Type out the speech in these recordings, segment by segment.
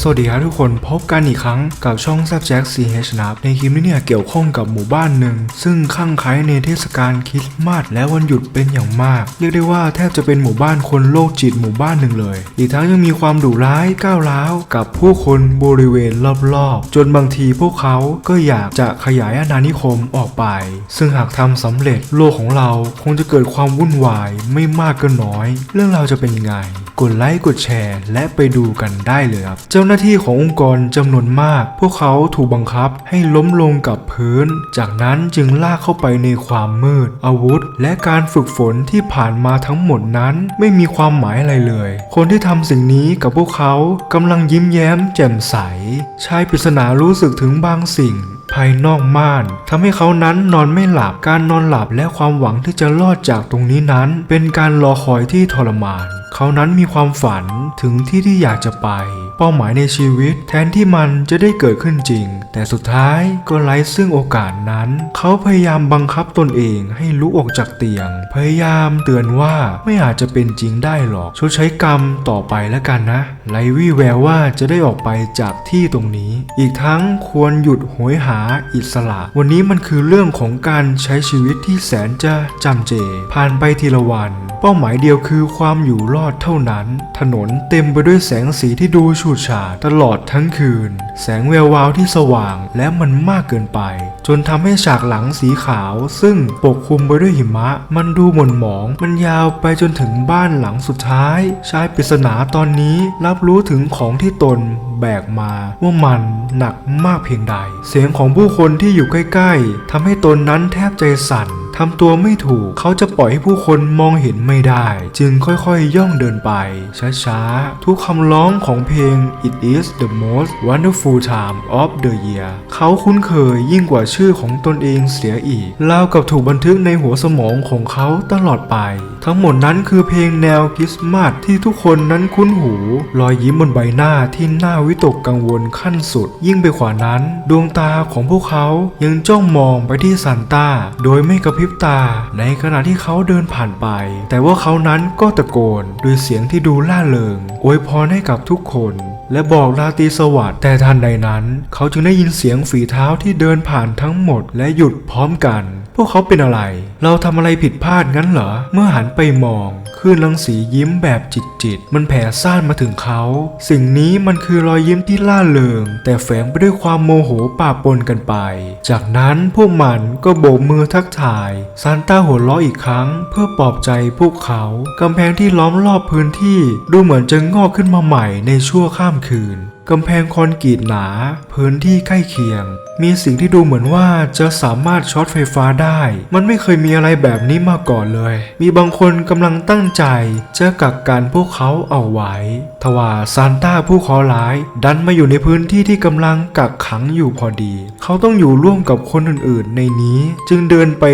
สวัสดีครับทุกคนพบกันอีกครั้งกับช่องแซบแจ็คซีเฮชนับในคลิปนี้เนี่ยเกี่ยวข้องกับหมู่บ้านหนึ่ง ซึ่งข้างไคล้ในเทศกาลคริสต์มาสและวันหยุดเป็นอย่างมาก เรียกได้ว่าแทบจะเป็นหมู่บ้านคนโรคจิตหมู่บ้านหนึ่งเลย อีกทั้งยังมีความดุร้ายก้าวร้าวกับผู้คนบริเวณรอบๆ จนบางทีพวกเขาก็อยากจะขยายอาณานิคมออกไป ซึ่งหากทำสำเร็จโลกของเราคงจะเกิดความวุ่นวายไม่มากก็น้อย เรื่องราวจะเป็นยังไงกดไลค์กดแชร์ และไปดูกันได้เลยครับเจ้าาหน้าที่ขององค์กรจำนวนมาก พวกเขาถูกบังคับให้ล้มลงกับพื้น จากนั้นจึงลากเข้าไปในความมืด อาวุธ และการฝึกฝนที่ผ่านมาทั้งหมดนั้นไม่มีความหมายอะไรเลย คนที่ทำสิ่งนี้กับพวกเขากำลังยิ้มแย้มแจ่มใส ชายปริศนารู้สึกถึงบางสิ่งภายนอกม่านทำให้เขานั้นนอนไม่หลับ การนอนหลับและความหวังที่จะรอดจากตรงนี้นั้น เป็นการรอคอยที่ทรมาน เขานั้นมีความฝันถึงที่ที่อยากจะไป เป้าหมายในชีวิต แทนที่มันจะได้เกิดขึ้นจริง แต่สุดท้ายก็ไร้ซึ่งโอกาสนั้น เขาพยายามบังคับตนเองให้ลุกออกจากเตียง พยายามเตือนว่าไม่อาจจะเป็นจริงได้หรอกชดใช้กรรมต่อไปแล้วกันนะไรวี่แววว่าจะได้ออกไปจากที่ตรงนี้ อีกทั้งควรหยุดโหยหาอิสระ วันนี้มันคือเรื่องของการใช้ชีวิตที่แสนจะจำเจ ผ่านไปทีละวัน เป้าหมายเดียวคือความอยู่รอดเท่านั้น ถนนเต็มไปด้วยแสงสีที่ดูฉูดฉาดตลอดทั้งคืน แสงแวววาวที่สว่างและมันมากเกินไป จนทำให้ฉากหลังสีขาว ซึ่งปกคลุมไปด้วยหิมะ มันดูหม่นหมอง มันยาวไปจนถึงบ้านหลังสุดท้าย ชายปริศนาตอนนี้รับรู้ถึงของที่ตนแบกมาว่ามันหนักมากเพียงใด เสียงของผู้คนที่อยู่ใกล้ ๆทำให้ตนนั้นแทบใจสั่น ทำตัวไม่ถูกเขาจะปล่อยให้ผู้คนมองเห็นไม่ได้ จึงค่อยๆย่องเดินไป ช้าๆ ทุกคำร้องของเพลง It is the most wonderful time of the year เขาคุ้นเคยยิ่งกว่าชื่อของตนเองเสียอีกราวกับถูกบันทึกในหัวสมองของเขาตลอดไป ทั้งหมดนั้นคือเพลงแนวคริสต์มาสที่ทุกคนนั้นคุ้นหู รอยยิ้มบนใบหน้าที่หน่าวิตกกังวลขั้นสุด ยิ่งไปกว่านั้น ดวงตาของพวกเขายังจ้องมองไปที่ซานต้า โดยไม่กระพริบตา ในขณะที่เขาเดินผ่านไป แต่ว่าเขานั้นก็ตะโกนด้วยเสียงที่ดูล่าเริงอวยพรให้กับทุกคน และบอกราตรีสวัสดิ์แต่ทันใดนั้น เขาจึงได้ยินเสียงฝีเท้าที่เดินผ่านทั้งหมดและหยุดพร้อมกัน พวกเขาเป็นอะไร เราทำอะไรผิดพลาดงั้นเหรอ เมื่อหันไปมองคลื่นรังสียิ้มแบบจิตๆมันแผ่ซ่านมาถึงเขา สิ่งนี้มันคือรอยยิ้มที่ล่าเริง แต่แฝงไปด้วยความโมโหป่าปนกันไป จากนั้นพวกมันก็โบกมือทักทาย ซานต้าหัวเราะอีกครั้ง เพื่อปลอบใจพวกเขา กำแพงที่ล้อมรอบพื้นที่ ดูเหมือนจะงอกขึ้นมาใหม่ในชั่วข้ามคืนกำแพงคอนกรีตหนา พื้นที่ใกล้เคียง มีสิ่งที่ดูเหมือนว่าจะสามารถช็อตไฟฟ้าได้ มันไม่เคยมีอะไรแบบนี้มาก่อนเลย มีบางคนกำลังตั้งใจจะกักกันพวกเขาเอาไว้ ทว่าซานต้าผู้เคราะห์ร้าย ดันมาอยู่ในพื้นที่ที่กำลังกักขังอยู่พอดี เขาต้องอยู่ร่วมกับคนอื่นๆ ในนี้ จึงเดินไป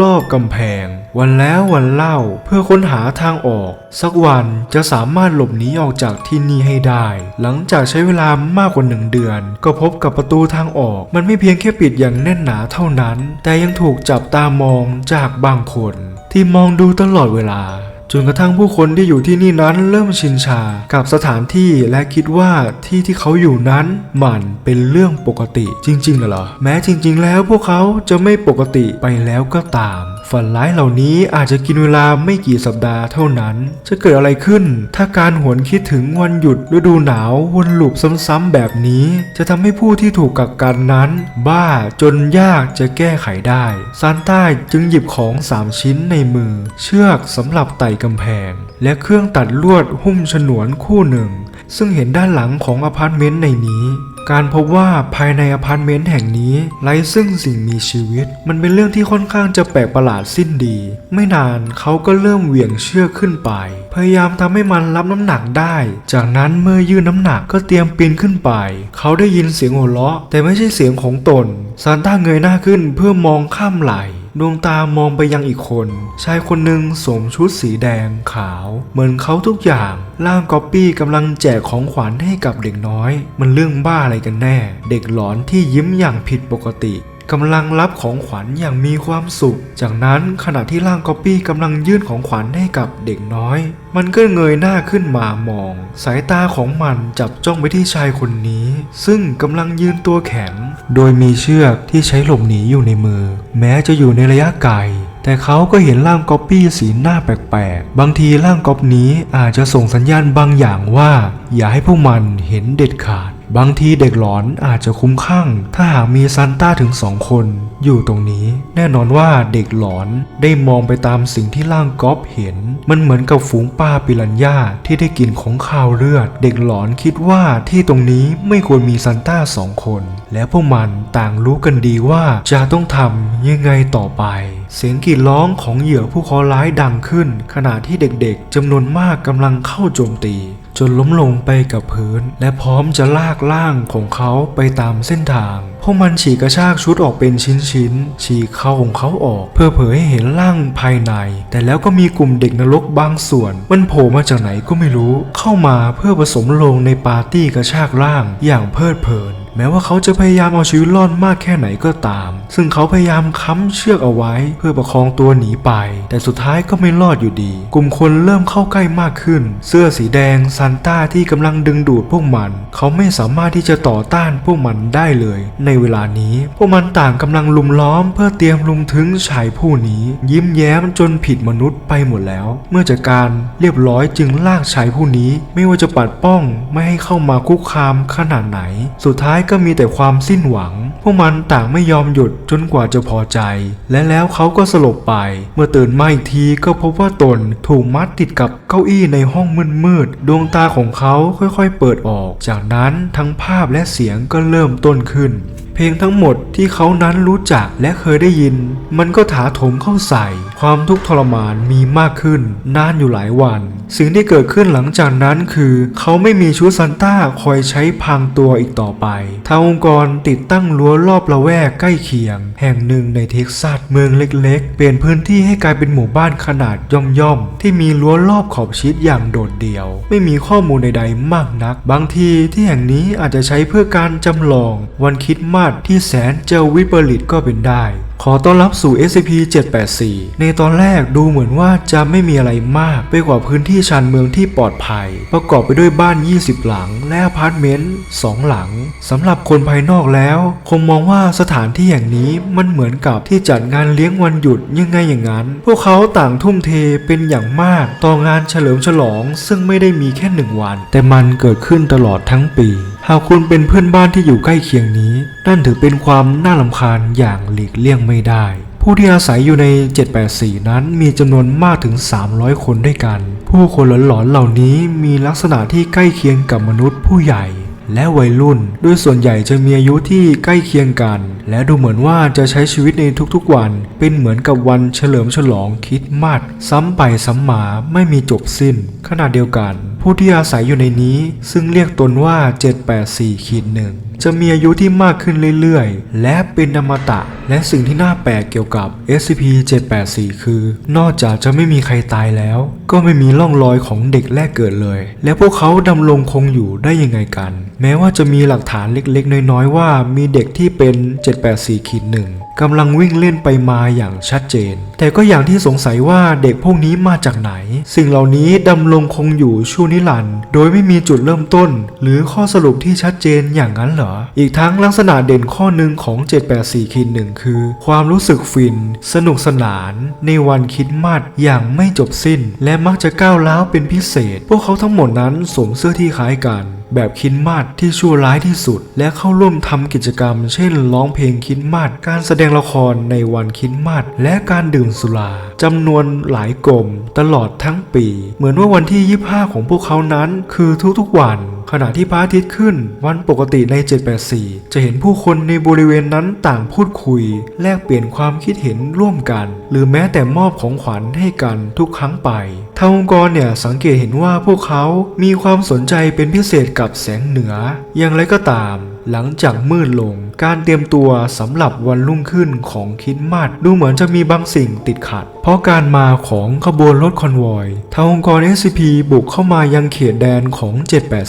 รอบๆกำแพง วันแล้ววันเล่าเพื่อค้นหาทางออก สักวันจะสามารถหลบหนีออกจากที่นี่ให้ได้ หลังจากใช้เวลามากกว่าหนึ่งเดือน ก็พบกับประตูทางออก มันไม่เพียงแค่ปิดอย่างแน่นหนาเท่านั้น แต่ยังถูกจับตามองจากบางคน ที่มองดูตลอดเวลา จนกระทั่งผู้คนที่อยู่ที่นี่นั้นเริ่มชินชากับสถานที่และคิดว่าที่ที่เขาอยู่นั้นมันเป็นเรื่องปกติจริงๆเหรอแม้จริง ๆ แล้วพวกเขาจะไม่ปกติไปแล้วก็ตาม ฝันร้ายเหล่านี้อาจจะกินเวลาไม่กี่สัปดาห์เท่านั้น จะเกิดอะไรขึ้น ถ้าการหวนคิดถึงวันหยุดฤดูหนาววนลูปซ้ำๆแบบนี้ จะทำให้ผู้ที่ถูกกักกันนั้น บ้าจนยากจะแก้ไขได้ซานต้าจึงหยิบของสามชิ้นในมือ เชือกสำหรับไต่กำแพง และเครื่องตัดลวดหุ้มฉนวนคู่หนึ่ง ซึ่งเห็นด้านหลังของอพาร์ตเมนต์ในนี้การพบว่าภายในอพาร์ตเมนต์แห่งนี้ไร้ซึ่งสิ่งมีชีวิต มันเป็นเรื่องที่ค่อนข้างจะแปลกประหลาดสิ้นดี ไม่นานเขาก็เริ่มเหวี่ยงเชือกขึ้นไป พยายามทำให้มันรับน้ำหนักได้ จากนั้นเมื่อยื่นน้ำหนักก็เตรียมปีนขึ้นไป เขาได้ยินเสียงหัวเราะ แต่ไม่ใช่เสียงของตนซานต้าเงยหน้าขึ้นเพื่อมองข้ามไหล ดวงตามองไปยังอีกคน ชายคนหนึ่งสวมชุดสีแดงขาว เหมือนเขาทุกอย่าง ร่างก๊อปปี้กำลังแจกของขวัญให้กับเด็กน้อย มันเรื่องบ้าอะไรกันแน่ เด็กหลอนที่ยิ้มอย่างผิดปกติ กำลังรับของขวัญอย่างมีความสุข จากนั้นขณะที่ร่างก๊อปปี้กำลังยื่นของขวัญให้กับเด็กน้อย มันก็เงยหน้าขึ้นมามอง สายตาของมันจับจ้องไปที่ชายคนนี้ ซึ่งกำลังยืนตัวแข็ง โดยมีเชือกที่ใช้หลบหนีอยู่ในมือ แม้จะอยู่ในระยะไกลแต่เขาก็เห็นร่างก๊อปปี้สีหน้าแปลกๆ บางทีร่างก๊อปนี้อาจจะส่งสัญญาณบางอย่างว่า อย่าให้พวกมันเห็นเด็ดขาดบางทีเด็กหลอนอาจจะคุ้มข้าง ถ้าหากมีซันต้าถึงสองคน อยู่ตรงนี้ แน่นอนว่าเด็กหลอนได้มองไปตามสิ่งที่ร่างก๊อปเห็น มันเหมือนกับฝูงปลาปิรันย่าที่ได้กลินของข้าวเลือด เด็กหลอนคิดว่าที่ตรงนี้ไม่ควรมีซันต้าสองคน และพวกมันต่างรู้กันดีว่าจะต้องทำยังไงต่อไป เสียงกรีดร้องของเหยื่อผู้คราะห์ร้ายดังขึ้น ขณะที่เด็กๆจำนวนมากกำลังเข้าโจมตี จนล้มลงไปกับพื้น และพร้อมจะลากร่างของเขาไปตามเส้นทาง พวกมันฉีกกระชากชุดออกเป็นชิ้นๆ ฉีกเข้าของเขาออก เพื่อเผยให้เห็นร่างภายใน แต่แล้วก็มีกลุ่มเด็กนรกบางส่วน มันโผล่มาจากไหนก็ไม่รู้ เข้ามาเพื่อผสมลงในปาร์ตี้กระชากร่างอย่างเพลิดเพลินแม้ว่าเขาจะพยายามเอาชีวิตรอดมากแค่ไหนก็ตาม ซึ่งเขาพยายามค้ำเชือกเอาไว้ เพื่อประคองตัวหนีไป แต่สุดท้ายก็ไม่รอดอยู่ดี กลุ่มคนเริ่มเข้าใกล้มากขึ้น เสื้อสีแดงซันต้าที่กำลังดึงดูดพวกมัน เขาไม่สามารถที่จะต่อต้านพวกมันได้เลย ในเวลานี้ พวกมันต่างกำลังลุมล้อมเพื่อเตรียมลุมถึงชายผู้นี้ ยิ้มแย้มจนผิดมนุษย์ไปหมดแล้ว เมื่อจัดการเรียบร้อยจึงลากชายผู้นี้ ไม่ว่าจะปัดป้องไม่ให้เข้ามาคุกคามขนาดไหน สุดท้ายก็มีแต่ความสิ้นหวัง พวกมันต่างไม่ยอมหยุดจนกว่าจะพอใจ และแล้วเขาก็สลบไป เมื่อตื่นมาอีกทีก็พบว่าตนถูกมัดติดกับเก้าอี้ในห้องมืดๆดวงตาของเขาค่อยๆเปิดออก จากนั้นทั้งภาพและเสียงก็เริ่มต้นขึ้น เพลงทั้งหมดที่เขานั้นรู้จักและเคยได้ยิน มันก็ถาโถมเข้าใส่ ความทุกข์ทรมานมีมากขึ้นนานอยู่หลายวัน สิ่งที่เกิดขึ้นหลังจากนั้นคือ เขาไม่มีชุดซันต้าคอยใช้พรางตัวอีกต่อไป ทางองค์กรติดตั้งรั้วรอบละแวกใกล้เคียง แห่งหนึ่งในเท็กซัสเมืองเล็กๆ เปลี่ยนพื้นที่ให้กลายเป็นหมู่บ้านขนาดย่อมๆที่มีรั้วรอบขอบชิดอย่างโดดเดี่ยว ไม่มีข้อมูลใดๆมากนัก บางทีที่แห่งนี้อาจจะใช้เพื่อการจำลองวันคิดมากสที่แสนจะวิปริตก็เป็นได้ ขอต้อนรับสู่ SCP-784 ในตอนแรกดูเหมือนว่าจะไม่มีอะไรมากไปกว่าพื้นที่ชานเมืองที่ปลอดภัย ประกอบไปด้วยบ้าน 20 หลัง และอพาร์ตเมนต์ 2 หลังสำหรับคนภายนอกแล้ว คงมองว่าสถานที่อย่างนี้มันเหมือนกับที่จัดงานเลี้ยงวันหยุดยังไงอย่างนั้น พวกเขาต่างทุ่มเทเป็นอย่างมากต่องานเฉลิมฉลอง ซึ่งไม่ได้มีแค่หนึ่งวัน แต่มันเกิดขึ้นตลอดทั้งปีหากคุณเป็นเพื่อนบ้านที่อยู่ใกล้เคียงนี้ นั่นถือเป็นความน่ารำคาญอย่างหลีกเลี่ยงไม่ได้ ผู้ที่อาศัยอยู่ใน 784 นั้นมีจำนวนมากถึง 300 คนด้วยกัน ผู้คนหลอนๆเหล่านี้มีลักษณะที่ใกล้เคียงกับมนุษย์ผู้ใหญ่และวัยรุ่น โดยส่วนใหญ่จะมีอายุที่ใกล้เคียงกัน และดูเหมือนว่าจะใช้ชีวิตในทุกๆวัน เป็นเหมือนกับวันเฉลิมฉลองคิดมาสซ้ำไปซ้ำมาไม่มีจบสิ้น ขณะเดียวกัน ผู้ที่อาศัยอยู่ในนี้ซึ่งเรียกตนว่า 784ขีดหนึ่ง จะมีอายุที่มากขึ้นเรื่อยๆ และเป็นอมตะ และสิ่งที่น่าแปลกเกี่ยวกับ SCP-784 คือ นอกจากจะไม่มีใครตายแล้ว ก็ไม่มีร่องรอยของเด็กแรกเกิดเลย และพวกเขาดำรงคงอยู่ได้ยังไงกัน แม้ว่าจะมีหลักฐานเล็กๆ น้อยๆ ว่ามีเด็กที่เป็น 784ขีดหนึ่ง กำลังวิ่งเล่นไปมาอย่างชัดเจน แต่ก็อย่างที่สงสัยว่าเด็กพวกนี้มาจากไหน สิ่งเหล่านี้ดำรงคงอยู่ชั่วนิรันด์โดยไม่มีจุดเริ่มต้น หรือข้อสรุปที่ชัดเจนอย่างนั้นเหรอ อีกทั้งลักษณะเด่นข้อหนึ่งของ 784ขีดหนึ่งคือ ความรู้สึกฟิน สนุกสนาน ในวันคิดมาสอย่างไม่จบสิ้น และมักจะก้าวร้าวเป็นพิเศษ พวกเขาทั้งหมดนั้นสวมเสื้อที่คล้ายกันแบบคิดมาดที่ชั่วร้ายที่สุด และเข้าร่วมทำกิจกรรม เช่น ร้องเพลงคิดมาดการแสดงละครในวันคิดมาดและการดื่มสุราจำนวนหลายกลมตลอดทั้งปี เหมือนว่าวันที่ 25 ของพวกเขานั้น คือทุกๆวัน ขณะที่พระอาทิตย์ขึ้น วันปกติใน 784 จะเห็นผู้คนในบริเวณนั้นต่างพูดคุย แลกเปลี่ยนความคิดเห็นร่วมกัน หรือแม้แต่มอบของขวัญให้กันทุกครั้งไปทางองค์กรเนี่ยสังเกตเห็นว่าพวกเขามีความสนใจเป็นพิเศษกับแสงเหนือ อย่างไรก็ตาม หลังจากมืดลง การเตรียมตัวสำหรับวันรุ่งขึ้นของคิดมาสดูเหมือนจะมีบางสิ่งติดขัด เพราะการมาของขบวนรถคอนวอยทางองค์กร SCP บุกเข้ามายังเขตแดนของ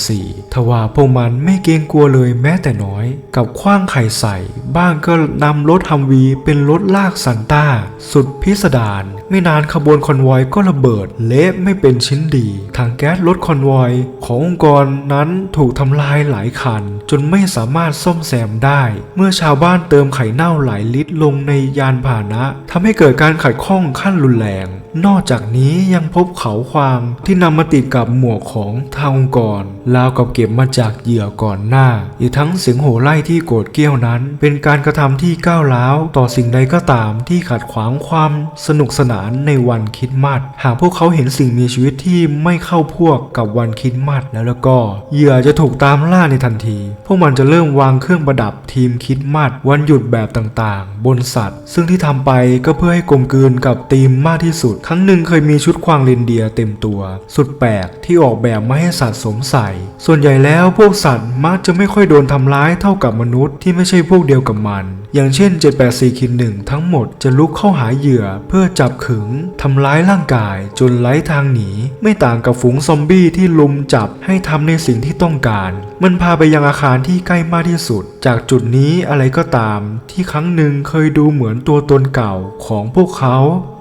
784 ทว่าพวกมันไม่เกรงกลัวเลยแม้แต่น้อย กับคว้างไข่ใส่ บ้างก็นำรถฮัมวีเป็นรถลากซันต้า สุดพิสดารไม่นานขบวนคอนวอยก็ระเบิดเละไม่เป็นชิ้นดีทางแก๊สรถคอนวอยขององค์กรนั้นถูกทำลายหลายคัน จนไม่สามารถซ่อมแซมได้เมื่อชาวบ้านเติมไข่เน่าหลายลิตรลงในยานพาหนะทำให้เกิดการขัดข้องขั้นรุนแรง นอกจากนี้ยังพบเขาควางที่นำมาติดกับหมวกของทางองค์กรราวกับเก็บมาจากเหยื่อก่อนหน้า อีกทั้งเสียงโห่ไล่ที่โกรธเกี้ยวนั้น เป็นการกระทำที่ก้าวร้าว ต่อสิ่งใดก็ตามที่ขัดขวางความสนุกสนานในวันคิดมาสหากพวกเขาเห็นสิ่งมีชีวิตที่ไม่เข้าพวกกับวันคิดมาสแล้วแล้วก็เหยื่อจะถูกตามล่าในทันที พวกมันจะเริ่มวางเครื่องประดับทีมคิดมาสวันหยุดแบบต่างๆ บนสัตว์ ซึ่งที่ทำไปก็เพื่อให้กลมกลืนกับธีมมากที่สุด ครั้งหนึ่งเคยมีชุดควางเรนเดียเต็มตัว สุดแปลกที่ออกแบบมาให้สัตว์สวมใส่ ส่วนใหญ่แล้วพวกสัตว์มักจะไม่ค่อยโดนทำร้ายเท่ากับมนุษย์ที่ไม่ใช่พวกเดียวกับมัน อย่างเช่น 784คินหนึ่งทั้งหมดจะลุกเข้าหาเหยื่อเพื่อจับขึงทำร้ายร่างกายจนไร้ทางหนี ไม่ต่างกับฝูงซอมบี้ที่ลุมจับให้ทำในสิ่งที่ต้องการ มันพาไปยังอาคารที่ใกล้มากที่สุด จากจุดนี้อะไรก็ตามที่ครั้งหนึ่งเคยดูเหมือนตัวตนเก่าของพวกเขา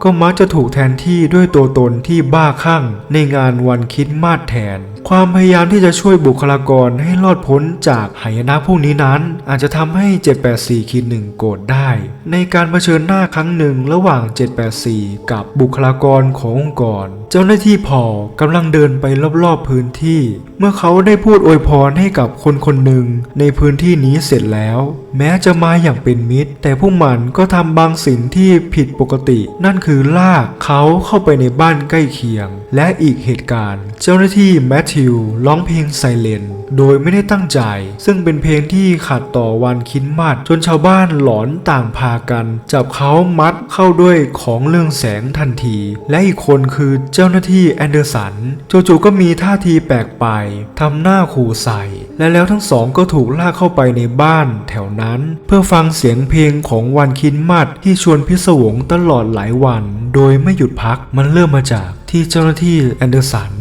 ก็มักจะถูกแทนที่ด้วยตัวตนที่บ้าคลั่งในงานวันคิดมาสแทน ความพยายามที่จะช่วยบุคลากรให้รอดพ้นจากหายนะพวกนี้นั้น อาจจะทำให้ 784คิดหนึ่งโกรธได้ ในการเผชิญหน้าครั้งหนึ่งระหว่าง 784 กับบุคลากรขององค์กร เจ้าหน้าที่พอกำลังเดินไปรอบๆพื้นที่ เมื่อเขาได้พูดอวยพรให้กับคนคนหนึ่งในพื้นที่นี้เสร็จแล้ว แม้จะมาอย่างเป็นมิตร แต่พวกมันก็ทำบางสิ่งที่ผิดปกติ นั่นคือลากเขาเข้าไปในบ้านใกล้เคียง และอีกเหตุการณ์ เจ้าหน้าที่แมทธิวร้องเพลงไซเลนโดยไม่ได้ตั้งใจ ซึ่งเป็นเพลงที่ขัดต่อวันคริดมาสจนชาวบ้านหลอนต่างพากัน จับเขามัดเข้าด้วยของเรื่องแสงทันที และอีกคนคือเจ้าหน้าที่แอนเดอร์สัน โจู่ๆก็มีท่าทีแปลกไปทำหน้าขู่ใส่ และแล้วทั้งสองก็ถูกลากเข้าไปในบ้านแถวนั้น เพื่อฟังเสียงเพลงของวันคินมัดที่ชวนพิศวงตลอดหลายวัน โดยไม่หยุดพักมันเริ่มมาจากที่เจ้าหน้าที่แอนเดอร์สัน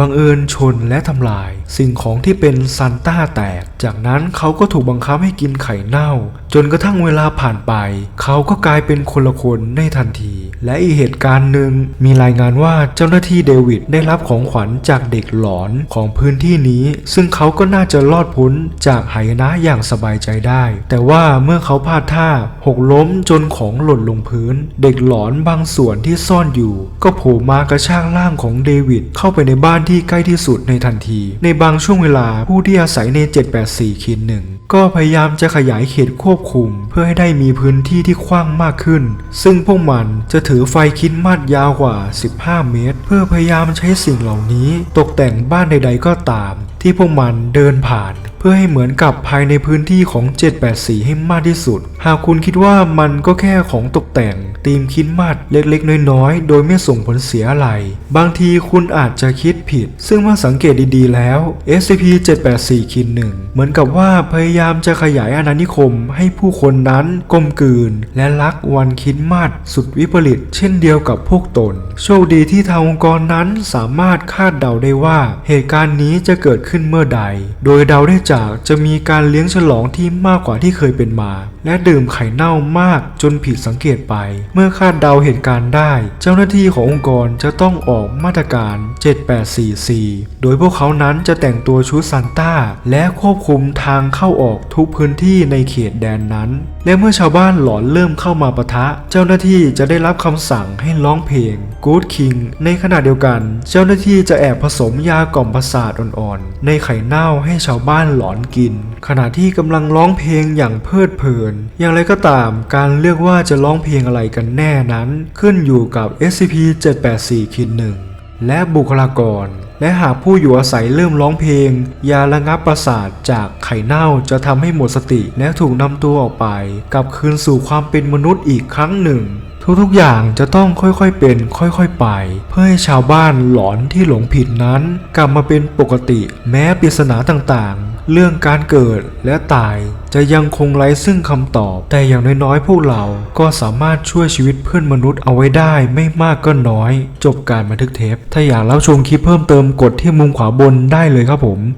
บังเอิญชนและทำลาย สิ่งของที่เป็นซันต้าแตก จากนั้นเขาก็ถูกบังคับให้กินไข่เน่า จนกระทั่งเวลาผ่านไป เขาก็กลายเป็นคนละคนในทันที และอีกเหตุการณ์หนึ่งมีรายงานว่าเจ้าหน้าที่เดวิดได้รับของขวัญจากเด็กหลอนของพื้นที่นี้ ซึ่งเขาก็น่าจะรอดพ้นจากหายนะอย่างสบายใจได้ แต่ว่าเมื่อเขาพลาดท่าหกล้มจนของหล่นลงพื้น เด็กหลอนบางส่วนที่ซ่อนอยู่ ก็โผล่มากระชากร่างของเดวิดเข้าไปในบ้านที่ใกล้ที่สุดในทันที ในบางช่วงเวลาผู้ที่อาศัยใน 784คินหนึ่งก็พยายามจะขยายเขตควบคุม เพื่อให้ได้มีพื้นที่ที่กว้างมากขึ้น ซึ่งพวกมันจะถือไฟคิดมาดยาวกว่า 15 เมตร เพื่อพยายามใช้สิ่งเหล่านี้ ตกแต่งบ้านใด ๆ ก็ตาม ที่พวกมันเดินผ่านเพื่อให้เหมือนกับภายในพื้นที่ของ 784 ให้มากที่สุด หากคุณคิดว่ามันก็แค่ของตกแต่ง ธีมคิดมาดเล็กๆ น้อยๆ โดยไม่ส่งผลเสียอะไร บางทีคุณอาจจะคิดผิด ซึ่งเมื่อสังเกตดีๆ แล้ว SCP-784 คินหนึ่งเหมือนกับว่าพยายามจะขยายอาณานิคมให้ผู้คนนั้นกลมกลืน และรักวันคิดมาสสุดวิปริตเช่นเดียวกับพวกตน โชคดีที่ทางองค์กรนั้นสามารถคาดเดาได้ว่า เหตุการณ์นี้จะเกิดขึ้นเมื่อใด โดยเดาได้จากจะมีการเลี้ยงฉลองที่มากกว่าที่เคยเป็นมา และดื่มไข่เน่ามากจนผิดสังเกตไปเมื่อคาดเดาเหตุการณ์ได้ เจ้าหน้าที่ขององค์กรจะต้องออกมาตรการ 7844 โดยพวกเขานั้นจะแต่งตัวชุดซานต้า และควบคุมทางเข้าออกทุกพื้นที่ในเขตแดนนั้น และเมื่อชาวบ้านหลอนเริ่มเข้ามาปะทะ เจ้าหน้าที่จะได้รับคำสั่งให้ร้องเพลง Good King ในขณะเดียวกัน เจ้าหน้าที่จะแอบผสมยากล่อมประสาทอ่อนๆ ในไข่เน่าให้ชาวบ้านหลอนกิน ขณะที่กำลังร้องเพลงอย่างเพลิดเพลิน อย่างไรก็ตามการเลือกว่าจะร้องเพลงอะไรกันแน่นั้นขึ้นอยู่กับ SCP-784 คิดหนึ่งและบุคลากร และหากผู้อยู่อาศัยเริ่มร้องเพลง ยาระงับประสาทจากไข่เน่าจะทำให้หมดสติและถูกนำตัวออกไปกลับคืนสู่ความเป็นมนุษย์อีกครั้งหนึ่ง ทุกๆอย่างจะต้องค่อยๆเป็นค่อยๆไป เพื่อให้ชาวบ้านหลอนที่หลงผิดนั้น กลับมาเป็นปกติแม้ปริศนาต่างๆ เรื่องการเกิดและตายจะยังคงไร้ซึ่งคำตอบ แต่อย่างน้อยๆ พวกเราก็สามารถช่วยชีวิตเพื่อนมนุษย์เอาไว้ได้ไม่มากก็น้อย จบการบันทึกเทป ถ้าอยากรับชมคลิปเพิ่มเติมกดที่มุมขวาบนได้เลยครับผม